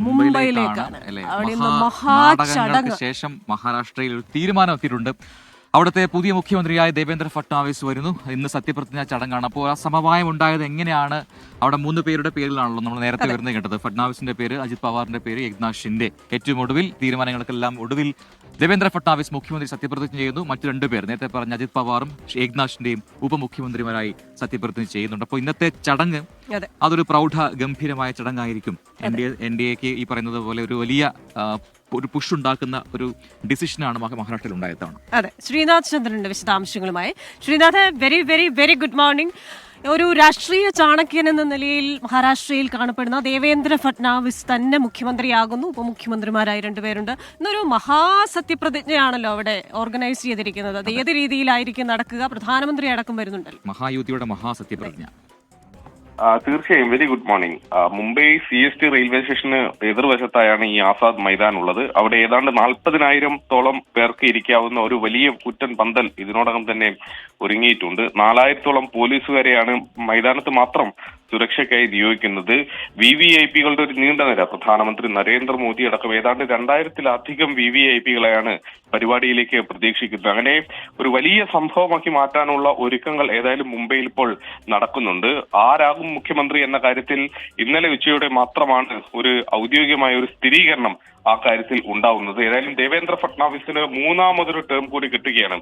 മുംബൈയിലേക്കാണ്. അല്ലേ? അവിടെ ഇന്ന് മഹാ- മഹാചടങ്ങ് നാടകങ്ങൾക്ക് ശേഷം മഹാരാഷ്ട്രയിൽ ഒരു തീരുമാനം എത്തിയിട്ടുണ്ട് അവിടുത്തെ പുതിയ മുഖ്യമന്ത്രിയായ ദേവേന്ദ്ര ഫട്നാവിസ് വരുന്നു. ഇന്ന് സത്യപ്രതിജ്ഞാ ചടങ്ങാണ്. അപ്പോൾ ആ സമവായം ഉണ്ടായത് എങ്ങനെയാണ്? അവിടെ മൂന്ന് പേരുടെ പേരിലാണല്ലോ നമ്മൾ നേരത്തെ വരുന്നത് കേട്ടത്. ഫട്നാവിസിന്റെ പേര് അജിത് പവാറിന്റെ പേര് യജ്ഞാഷിന്റെ ഷിൻഡെ. ഏറ്റവും ഒടുവിൽ തീരുമാനങ്ങൾക്കെല്ലാം ഒടുവിൽ ദേവേന്ദ്ര ഫട്നാവിസ് മുഖ്യമന്ത്രി സത്യപ്രതിജ്ഞ ചെയ്യുന്നു. മറ്റു രണ്ടുപേർ നേരത്തെ പറഞ്ഞ അജിത് പവാറും ഏക്നാഥ് ഷിൻഡെയും ഉപമുഖ്യമന്ത്രിമാരായി സത്യപ്രതിജ്ഞ ചെയ്യുന്നുണ്ട്. അപ്പോൾ ഇന്നത്തെ ചടങ്ങ് അതൊരു പ്രൗഢ ഗംഭീരമായ ചടങ്ങായിരിക്കും. എൻ ഡി എൻ ഡി എക്ക് ഈ പറയുന്നത് പോലെ ഒരു വലിയ ഒരു പുഷ് ഉണ്ടാക്കുന്ന ഒരു ഡിസിഷനാണ് മഹാരാഷ്ട്രയിൽ ഉണ്ടായതാണ് അതെ. ശ്രീനാഥ് ചന്ദ്രന്റെ വിശദാംശങ്ങളുമായി. Srinath very very very good morning ഒരു രാഷ്ട്രീയ ചാണക്യൻ എന്ന നിലയിൽ മഹാരാഷ്ട്രയിൽ കാണപ്പെടുന്ന ദേവേന്ദ്ര ഫട്നാവിസ് തന്നെ മുഖ്യമന്ത്രിയാകുന്നു. ഉപമുഖ്യമന്ത്രിമാരായി രണ്ടുപേരുണ്ട്. ഇന്നൊരു മഹാസത്യപ്രതിജ്ഞയാണല്ലോ അവിടെ ഓർഗനൈസ് ചെയ്തിരിക്കുന്നത്. അത് ഏത് രീതിയിലായിരിക്കും നടക്കുക? പ്രധാനമന്ത്രി അടക്കം വരുന്നുണ്ടല്ലോ. മഹായുതിയുടെ മഹാസത്യപ്രതിജ്ഞ. തീർച്ചയായും. Very good morning Mumbai C S T railway സ്റ്റേഷന് എതിർവശത്തായാണ് ഈ ആസാദ് മൈതാൻ ഉള്ളത്. അവിടെ ഏതാണ്ട് നാൽപ്പതിനായിരത്തോളം പേർക്ക് ഇരിക്കാവുന്ന ഒരു വലിയ കുറ്റൻ പന്തൽ ഇതിനോടകം തന്നെ ഒരുങ്ങിയിട്ടുണ്ട്. നാലായിരത്തോളം പോലീസുകാരെയാണ് മൈതാനത്ത് മാത്രം സുരക്ഷയ്ക്കായി നിയോഗിക്കുന്നത് വി വി ഐ പികളുടെ ഒരു നീണ്ട നിര. പ്രധാനമന്ത്രി നരേന്ദ്രമോദി അടക്കം ഏതാണ്ട് രണ്ടായിരത്തിലധികം വി വി ഐ പികളെയാണ് പരിപാടിയിലേക്ക് പ്രതീക്ഷിക്കുന്നത്. അങ്ങനെ ഒരു വലിയ സംഭവമാക്കി മാറ്റാനുള്ള ഒരുക്കങ്ങൾ ഏതായാലും മുംബൈയിൽ ഇപ്പോൾ നടക്കുന്നുണ്ട്. ആരാകും മുഖ്യമന്ത്രി എന്ന കാര്യത്തിൽ ഇന്നലെ ഉച്ചയോടെ മാത്രമാണ് ഒരു ഔദ്യോഗികമായ ഒരു സ്ഥിരീകരണം ആ കാര്യത്തിൽ ഉണ്ടാവുന്നത്. ഏതായാലും ദേവേന്ദ്ര ഫട്നാവിസിന് മൂന്നാമതൊരു ടേം കൂടി കിട്ടുകയാണ്.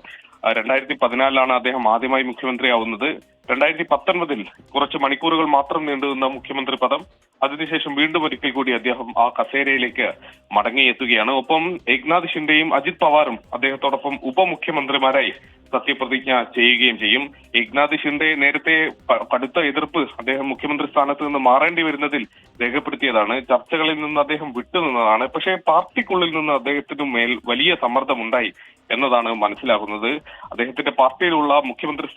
രണ്ടായിരത്തി പതിനാലിലാണ് അദ്ദേഹം ആദ്യമായി മുഖ്യമന്ത്രിയാവുന്നത്. രണ്ടായിരത്തി പത്തൊൻപതിൽ കുറച്ച് മണിക്കൂറുകൾ മാത്രം നീണ്ടുനിന്ന മുഖ്യമന്ത്രി പദം അതിനുശേഷം വീണ്ടും ഒരിക്കൽ കൂടി അദ്ദേഹം ആ കസേരയിലേക്ക് മടങ്ങിയെത്തുകയാണ്. ഒപ്പം ഏക്നാഥ് ഷിൻഡെയും അജിത് പവാറും അദ്ദേഹത്തോടൊപ്പം ഉപമുഖ്യമന്ത്രിമാരായി സത്യപ്രതിജ്ഞ ചെയ്യുകയും ചെയ്യും. ഏക്നാഥ് ഷിൻഡെ നേരത്തെ കടുത്ത എതിർപ്പ് അദ്ദേഹം മുഖ്യമന്ത്രി സ്ഥാനത്ത് നിന്ന് മാറേണ്ടി വരുന്നതിൽ രേഖപ്പെടുത്തിയതാണ്. ചർച്ചകളിൽ നിന്ന് അദ്ദേഹം വിട്ടുനിന്നതാണ്. പക്ഷേ പാർട്ടിക്കുള്ളിൽ നിന്ന് അദ്ദേഹത്തിനു മേൽ വലിയ സമ്മർദ്ദമുണ്ടായി. എന്നതാണ് മനസ്സിലാകുന്നത്. അദ്ദേഹത്തിന്റെ പാർട്ടിയിലുള്ള മുഖ്യമന്ത്രി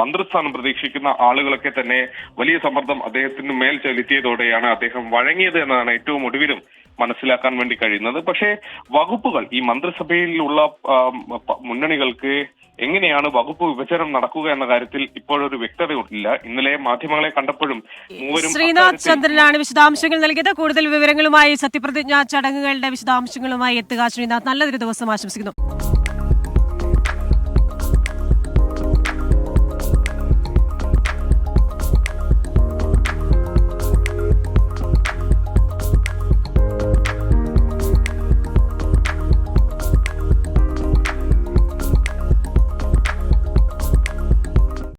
മന്ത്രിസ്ഥാനം പ്രതീക്ഷിക്കുന്ന ആളുകളൊക്കെ തന്നെ വലിയ സമ്മർദ്ദം അദ്ദേഹത്തിന് മേൽ ചെലുത്തിയതോടെയാണ് അദ്ദേഹം വഴങ്ങിയത് എന്നതാണ് ഏറ്റവും ഒടുവിലും മനസ്സിലാക്കാൻ വേണ്ടി കഴിയുന്നത്. പക്ഷേ വകുപ്പുകൾ ഈ മന്ത്രിസഭയിലുള്ള മുന്നണികൾക്ക് എങ്ങനെയാണ് വകുപ്പ് വിഭജനം നടക്കുക എന്ന കാര്യത്തിൽ ഇപ്പോഴൊരു വ്യക്തതയില്ല ഇന്നലെ മാധ്യമങ്ങളെ കണ്ടപ്പോഴും മൂവരും ശ്രീനാഥ് ചന്ദ്രനാണ് വിശദാംശങ്ങൾ നൽകിയത്. കൂടുതൽ വിവരങ്ങളുമായി സത്യപ്രതിജ്ഞാ ചടങ്ങുകളുടെ വിശദാംശങ്ങളുമായി എത്തുക ശ്രീനാഥ്. നല്ലൊരു ദിവസം ആശംസിക്കുന്നു.